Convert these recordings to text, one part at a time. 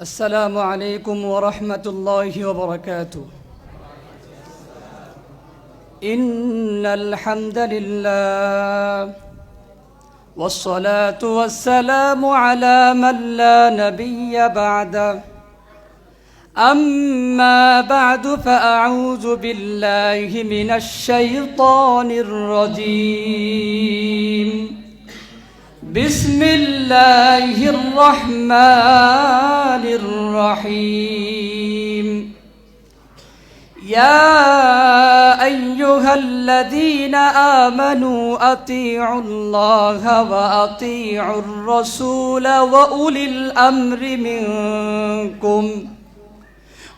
السلام عليكم ورحمة الله وبركاته. إن الحمد لله والصلاة والسلام على من لا نبي بعده أما بعد فأعوذ بالله من الشيطان الرجيم. بسم الله الرحمن الرحيم. يا أيها الذين آمنوا أطيعوا الله وأطيعوا الرسول وأولي الأمر منكم.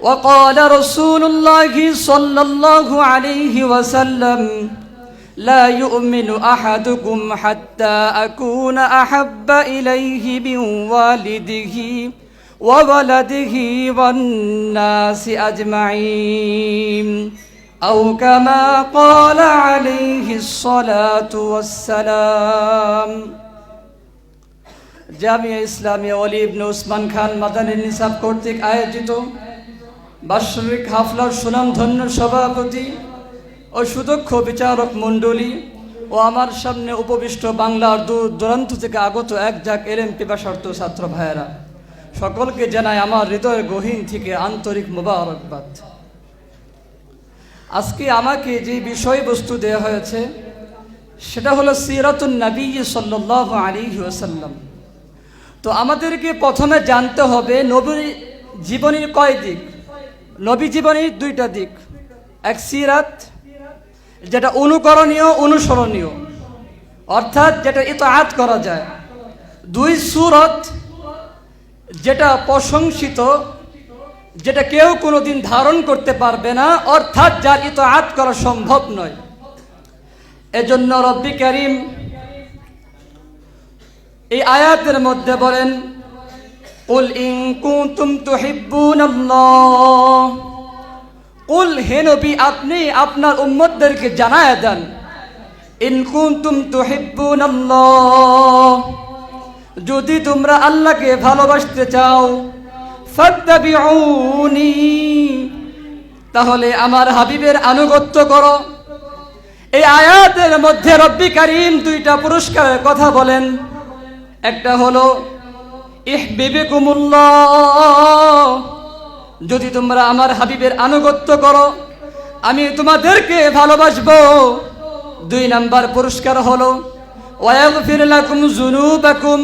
وقال رسول الله صلى الله عليه وسلم لا يؤمن احدكم حتى اكون احب اليه من والده وولده والناس اجمعين او كما قال عليه الصلاه والسلام জামিয়া ইসলামিয়া অলি ইবনে উসমান খান মাদানী নিসাব কর্তৃক আয়োজিত বাৎসরিক হাফলার সুনামধন্য সভাপতি ও সুদক্ষ বিচারক মণ্ডলী ও আমার সামনে উপবিষ্ট বাংলার দূর দূরান্ত থেকে আগত এক যাক এলএম পিপাসার্থ ছাত্র ভাইয়েরা, সকলকে জানাই আমার হৃদয়ের গহীন থেকে আন্তরিক মোবারকবাদ। আজকে আমাকে যে বিষয়বস্তু দেওয়া হয়েছে, সেটা হলো সিরাতুন নবী সাল্লাহ আলী ওসাল্লাম তো আমাদেরকে প্রথমে জানতে হবে নবীর জীবনীর কয় দিক, নবী জীবনীর দুইটা দিক, এক সিরাত যেটা অনুকরণীয় অনুসরণীয় অর্থাৎ যেটা ইতাআত করা যায় দুই সুরত যেটা প্রশংসিত যেটা কেউ কোনোদিন ধারণ করতে পারবে না অর্থাৎ যার ইতাআত করা সম্ভব নয় এজন্য রব্বি করিম এই আয়াতের মধ্যে বলেন قل إن كنتم تحبون الله কুল হে নবী, আপনি আপনার উম্মতদেরকে জানায় দেন। ইন কুনতুম তুহিব্বুন যদি তোমরা আল্লাহকে ভালোবাসতে চাও তাহলে আমার হাবিবের আনুগত্য করো। এই আয়াতের মধ্যে রব্বি কারিম দুইটা পুরস্কারের কথা বলেন। একটা হলো ইহ ইহবিবিকুমুল্লাহ। যদি তোমরা আমার হাবিবের আনুগত্য করো, আমি তোমাদেরকে ভালোবাসবো। দুই নাম্বার পুরস্কার হলো, ওয়াগফির লাকুম যুনুবাকুম।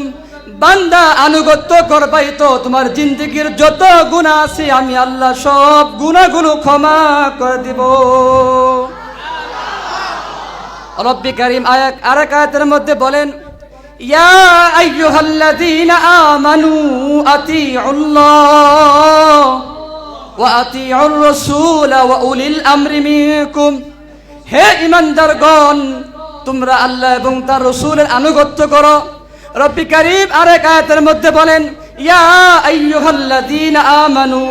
বান্দা আনুগত্য করবাই তো তোমার জিন্দগির যত গুনাহ আছে, আমি আল্লাহ সব গুনাহগুলো ক্ষমা করে দিব। রব্বি কারিম আয়াত আরেক আয়াতের মধ্যে বলেন, ইয়া আইয়ুহাল্লাযীনা আমানু আতিউল্লাহ। وأطيعوا الرسول وأولي الأمر منكم হে ইমানদারগণ তোমরা আল্লাহ এবং তার রসুলের আনুগত্য করো রব্বি করিম আরেক আয়াতের মধ্যে বলেন ইয়া আইয়ুহাল্লাযীনা আমানু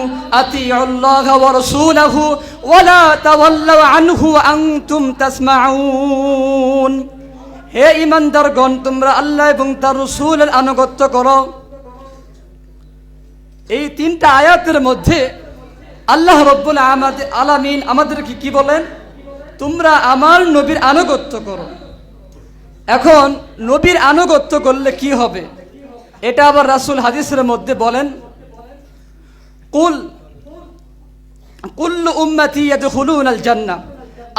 আতিউল্লাহ ওয়া রাসূলাহু ওয়া লা তাওয়াল্লাউ আনহু ওয়া আনতুম তাসমাউন হে ইমানদারগণ তোমরা আল্লাহ এবং তার রসুলের আনুগত্য করো এই তিনটা আয়াতের মধ্যে আল্লাহ রব্বুল আমাদের আলামিন আমাদেরকে কি বলেন? তোমরা আমার নবীর আনুগত্য করো। এখন নবীর আনুগত্য করলে কি হবে? এটা আবার রাসুল হাদিসের মধ্যে বলেন, কুল, কুল্লু উম্মতি ইয়াদখুলুন আল জান্নাহ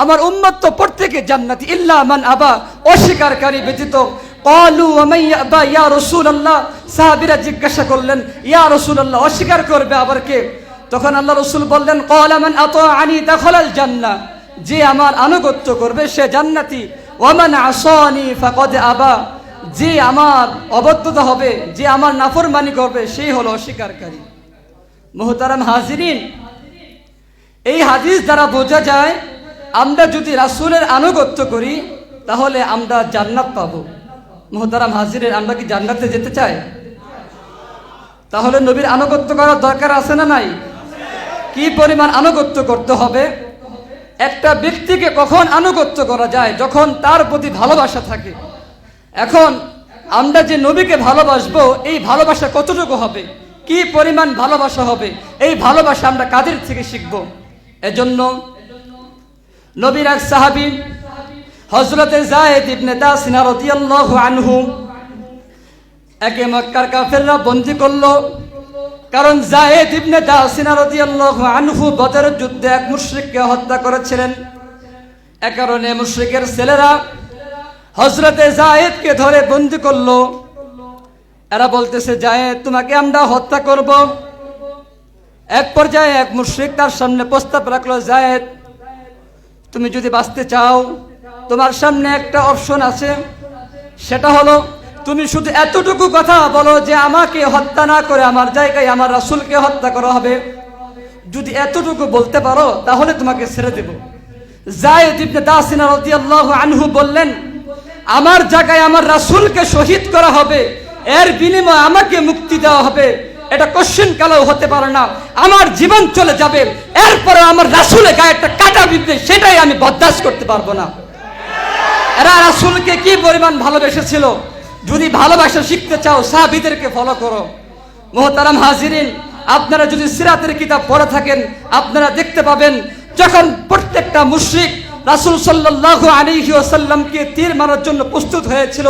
আমার উম্মত তো প্রত্যেকে জান্নাতি, ইল্লা মান আবা, অস্বীকারী ব্যতীত। কলু ইয়া রাসূলুল্লাহ। সাহাবীরা জিজ্ঞাসা করলেন, ইয়া রাসূলুল্লাহ, অস্বীকার করবে আবার কে? তখন আল্লাহ রসুল বললেন কলামান আত আনি দখলাল জান্না যে আমার আনুগত্য করবে, সে জান্নাতি। ওয়ামান আসনি ফাকদ আবা। যে আমার অবদ্ধতা হবে, যে আমার নাফরমানি করবে, সেই হলো অস্বীকারী। মোহতারাম হাজিরিন, এই হাদিস দ্বারা বোঝা যায়, আমরা যদি রাসুলের আনুগত্য করি, তাহলে আমরা জান্নাত পাবো। মোহতারাম হাজিরের আমরা কি জান্নাতে যেতে চাই? তাহলে নবীর আনুগত্য করার দরকার আছে না নাই? কি পরিমাণ আনুগত্য করতে হবে? একটা ব্যক্তিকে কখন আনুগত্য করা যায়? যখন তার প্রতি ভালোবাসা থাকে। এখন আমরা যে নবীকে ভালোবাসবো, এই ভালোবাসা কতটুকু হবে? কি পরিমাণ ভালোবাসা হবে? এই ভালোবাসা আমরা কাদের থেকে শিখব? এজন্য নবীর এক সাহাবী হজরতে জায়েদ ইবনে দাসিনা রাদিয়াল্লাহু আনহু, একে মক্কার কাফেররা বন্দি করল। কারণ জায়েদ ইবনে দাসিনা রাদিয়াল্লাহু আনহু বদরের যুদ্ধে এক মুশরিককে হত্যা করেছিলেন। এ কারণে মুশরিকের ছেলেরা হজরতে জায়েদকে ধরে বন্দি করল। এরা বলতেছে, জায়েদ, তোমাকে আমরা হত্যা করব। এক পর্যায়ে এক মুশরিক তার সামনে প্রস্তাব রাখল, জায়েদ, তুমি যদি বাঁচতে চাও, তোমার সামনে একটা অপশন আছে, সেটা হলো তুমি শুধু এতটুকু কথা বলো যে আমাকে হত্যা না করে আমার জায়গায় আমার রাসুলকে হত্যা করা হবে। যদি এতটুকু বলতে পারো, তাহলে তোমাকে ছেড়ে দেব। জায়েদ ইবনে দাসিনা রাদিয়াল্লাহু আনহু বললেন, আমার জায়গায় আমার রাসূলকে শহীদ করা হবে। এর বিনিময়ে আমাকে মুক্তি দেওয়া হবে। এটা কোশ্চেন কালেও হতে পারে না। আমার জীবন চলে যাবে। এরপরে আমার রাসূলের গায়ে একটা কাটা বিদ্যে সেটাই আমি বরদাস্ত করতে পারব না। এরা রাসূলকে কি পরিমাণ ভালোবেসেছিল? যদি ভালোবাসা শিখতে চাও সাহাবীদেরকে ফলো করো। মোহতারাম হাজিরিন, আপনারা যদি সিরাতের কিতাব পড়ে থাকেন, আপনারা দেখতে পাবেন, যখন প্রত্যেকটা মুশ্রিক রাসূল সাল্লাল্লাহু আলাইহি ওয়াসাল্লামকে তীর মারার জন্য প্রস্তুত হয়েছিল,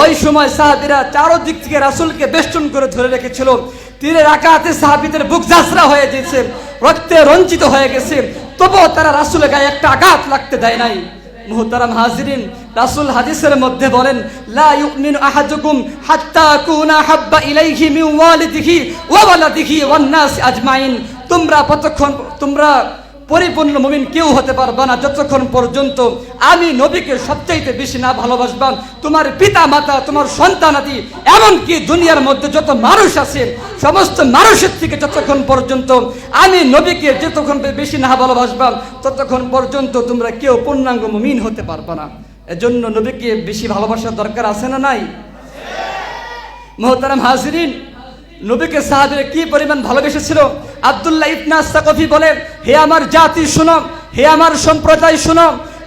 ওই সময় সাহাবীরা চারদিক থেকে রাসূলকে বেষ্টন করে ধরে রেখেছিল। তীরের আঘাতে সাহাবীদের বুক জাসরা হয়ে গেছে, রক্তে রঞ্জিত হয়ে গেছে। তবুও তারা রাসূলের গায়ে একটা আঘাত লাগতে দেয় নাই। মুহতারাম হাজিরিন, রাসুল হাদিসের মধ্যে বলেন, লা ইউমিনু আহাদুকুম হাত্তা কুনা হাব্বা ইলাইহি মিন ওয়ালিদিহি ওয়া ওয়ালাদিহি ওয়ান নাস আজমাইন। তোমরা কতক্ষণ তোমরা পরিপূর্ণ মুমিন কেউ হতে পারবে না। যতক্ষণ পর্যন্ত আমি নবীকে সবচাইতে বেশি না ভালোবাসবাম, তোমার পিতা, মাতা, তোমার সন্তানাদি এমনকি দুনিয়ার মধ্যে যত মানুষ আছে সমস্ত মানুষের থেকে যতক্ষণ পর্যন্ত আমি নবীকে যতক্ষণ বেশি না ভালোবাসবাম, ততক্ষণ পর্যন্ত তোমরা কেউ পূর্ণাঙ্গ মুমিন হতে পারবে না। এজন্য নবীকে বেশি ভালোবাসার দরকার আছে না নাই? মোহতারাম হাজরিন, নবীকে সাহাবিরা কি পরিমাণ ভালোবেসেছিল? আব্দুল্লাহ ইবনা সাকফি বলেন, হে আমার জাতি, শুনো, হে আমার সম্প্রদায়, শুনো,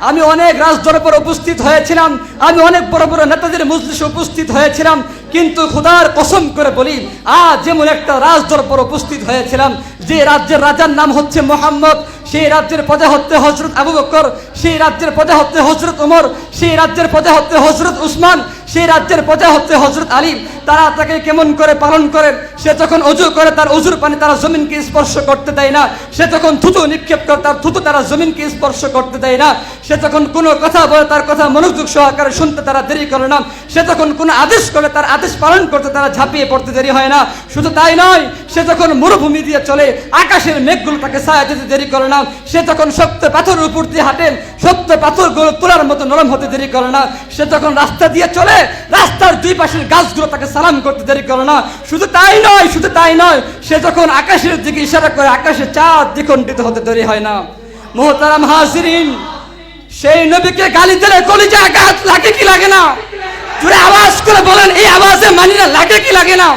আমি অনেক রাজদরবার উপস্থিত হয়েছিলাম, আমি অনেক বড় বড় নেতাদের মজলিসে উপস্থিত হয়েছিলাম, কিন্তু খোদার কসম করে বলি, আজ যেমন একটা রাজদরবার উপস্থিত হয়েছিলাম, যে রাজ্যের রাজার নাম হচ্ছে মোহাম্মদ, সেই রাজ্যের প্রজা হচ্ছে হজরত আবু বকর, সেই রাজ্যের প্রজা হচ্ছে হজরত ওমর, সেই রাজ্যের প্রজা হচ্ছে হজরত উসমান, সেই রাজ্যের প্রজা হচ্ছে হজরত আলী তারা তাকে কেমন করে পালন করেন সে যখন অজু করে তার অজুর পানি তারা জমিনকে স্পর্শ করতে দেয় না। সে যখন থুতু নিক্ষেপ করে তার থুতু তারা জমিনকে স্পর্শ করতে দেয় না। সে যখন কোনো কথা বলে তার কথা মনোযোগ সহকারে শুনতে তারা দেরি করে না। সে যখন কোনো আদেশ করে তার আদেশ পালন করতে তারা ঝাঁপিয়ে পড়তে দেরি হয় না। শুধু তাই নয়, সে যখন মরুভূমি দিয়ে চলে, আকাশের মেঘগুলো তাকে ছায়া দিতে দেরি করে না। সে যখন শক্ত পাথরের উপর দিয়ে হাঁটেন শক্ত পাথরগুলো তোলার মতো নরম হতে দেরি করে না। সে যখন রাস্তা দিয়ে চলে, রাস্তার দুই পাশের গাছগুলো তাকে সালাম করতে দেরি করে না। শুধু তাই নয়, শুধু তাই নয়, সে যখন আকাশের দিকে ইশারা করে আকাশে চাঁদ দ্বিখণ্ডিত হতে দেরি হয় না। মোহতারাম হাসিরিন সেই নবীকে গালি দিলে কলিজে আঘাত লাগে কি লাগে না? জুড়ে আওয়াজ করে বলেন, এই আওয়াজে মানি না লাগে কি লাগে না?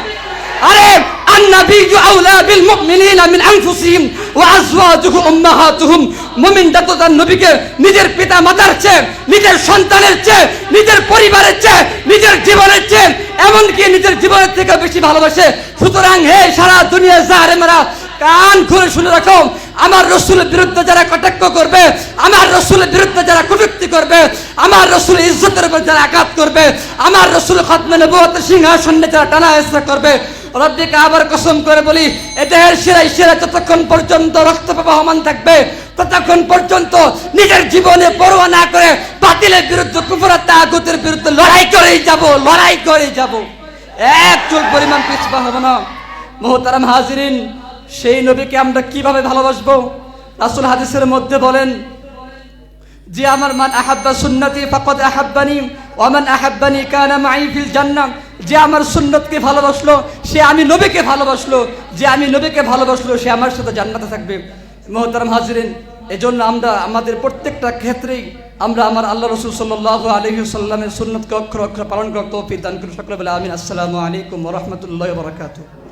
আরে النبي أولى بالمؤمنين من أنفسهم وأزواجه أمهاتهم মুমিন যত তার নবীকে নিজের পিতা মাতার চেয়ে নিজের সন্তানের চেয়ে নিজের পরিবারের চেয়ে নিজের জীবনের চেয়ে এমনকি নিজের জীবনের থেকে বেশি ভালোবাসে সুতরাং হে সারা দুনিয়া জাহারে মারা কান খুলে শুনে রাখো আমার রসুলের বিরুদ্ধে যারা কটাক্ষ করবে আমার রসুলের বিরুদ্ধে যারা কটুক্তি করবে আমার রসুল ইজ্জতের উপর যারা আঘাত করবে আমার রসুল খতমে নবুয়তের সিংহাসনে যারা টানা হেসরা করবে রব্বিকে আবার কসম করে বলি এদের শিরাই শিরা যতক্ষণ পর্যন্ত রক্ত প্রবাহমান থাকবে, ততক্ষণ পর্যন্ত নিজের জীবনে পরোয়া না করে বাতিলের বিরুদ্ধে কুফরাত তাগুতের বিরুদ্ধে লড়াই করেই যাব, লড়াই করেই যাব। এক চুল পরিমাণ পিছপা হব না। মোহতারাম হাজিরিন, সেই নবীকে আমরা কীভাবে ভালোবাসবো? রাসুল হাদিসের মধ্যে বলেন, যে আমার মান আহাব্বা সুন্নতি, ফাকাদ আহাব্বানি ওয়ামান আহাব্বানি কানা মাই ফিল জান্নাহ। যে আমার সুন্নতকে ভালোবাসলো, সে আমি নবীকে ভালোবাসলো, যে আমি নবীকে ভালোবাসলো, সে আমার সাথে জান্নাতে থাকবে। মোহতারাম এই এজন্য আমরা আমাদের প্রত্যেকটা ক্ষেত্রেই আমরা আমার আল্লাহ রসুল সাল্লাহ আলহি সাল্লামের সুন্নতকে অক্ষর অক্ষর পালন করতে দান করি সকলে বলে আমিন। আসসালামু আলাইকুম রহমতুল্লাহ বরাকাতুহ।